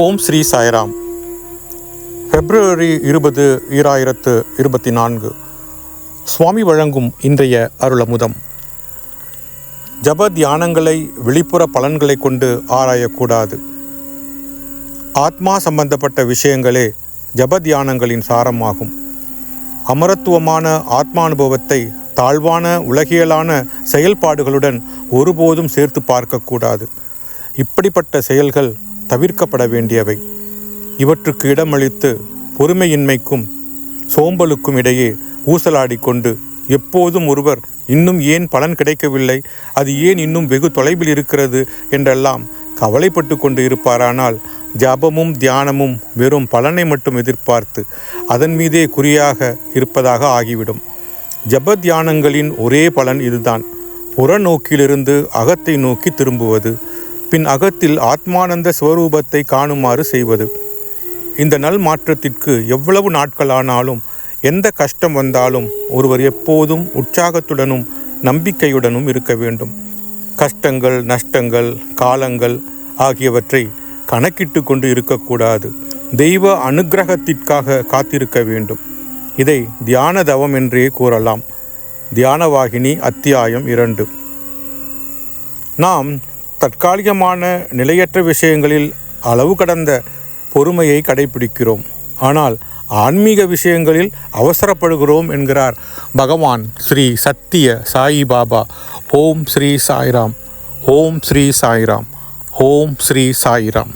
ஓம் ஸ்ரீ சாய்ராம். பிப்ரவரி இருபது ஈராயிரத்து இருபத்தி நான்கு சுவாமி வழங்கும் இன்றைய அருளமுதம். ஜப தியானங்களை வெளிப்புற பலன்களை கொண்டு ஆராயக்கூடாது. ஆத்மா சம்பந்தப்பட்ட விஷயங்களே ஜப தியானங்களின் சாரமாகும். அமரத்துவமான ஆத்மானுபவத்தை தாழ்வான உலகியலான செயல்பாடுகளுடன் ஒருபோதும் சேர்த்து பார்க்கக்கூடாது. இப்படிப்பட்ட செயல்கள் தவிர்க்கப்பட வேண்டியவை. இவற்றுக்கு இடமளித்து பொறுமையின்மைக்கும் சோம்பலுக்கும் இடையே ஊசலாடிக்கொண்டு எப்போதும் ஒருவர் இன்னும் ஏன் பலன் கிடைக்கவில்லை? அது ஏன் இன்னும் வெகு தொலைவில் இருக்கிறது? என்றெல்லாம் கவலைப்பட்டு கொண்டு இருப்பாரானால் ஜபமும் தியானமும் வெறும் பலனை மட்டும் எதிர்பார்த்து அதன் மீதே குறியாக இருப்பதாக ஆகிவிடும். ஜப தியானங்களின் ஒரே பலன் இதுதான். புறநோக்கிலிருந்து அகத்தை நோக்கி திரும்புவது. பின் அகத்தில் ஆத்மானந்த ஸ்வரூபத்தை காணுமாறு செய்வது. இந்த நல் மாற்றத்திற்கு எவ்வளவு நாட்களானாலும் எந்த கஷ்டம் வந்தாலும் ஒருவர் எப்போதும் உற்சாகத்துடனும் நம்பிக்கையுடனும் இருக்க வேண்டும். கஷ்டங்கள் நஷ்டங்கள் காலங்கள் ஆகியவற்றை கணக்கிட்டு கொண்டு இருக்கக்கூடாது. தெய்வ அனுக்கிரகத்திற்காக காத்திருக்க வேண்டும். இதை தியான தவம் என்றே கூறலாம். தியானவாகினி அத்தியாயம் இரண்டு. நாம் தற்காலிகமான நிலையற்ற விஷயங்களில் அளவு கடந்த பொறுமையை கடைபிடிக்கிறோம். ஆனால் ஆன்மீக விஷயங்களில் அவசரப்படுகிறோம் என்கிறார் பகவான் ஸ்ரீ சத்திய சாயி பாபா. ஓம் ஸ்ரீ சாய்ராம். ஓம் ஸ்ரீ சாய்ராம். ஓம் ஸ்ரீ சாய்ராம்.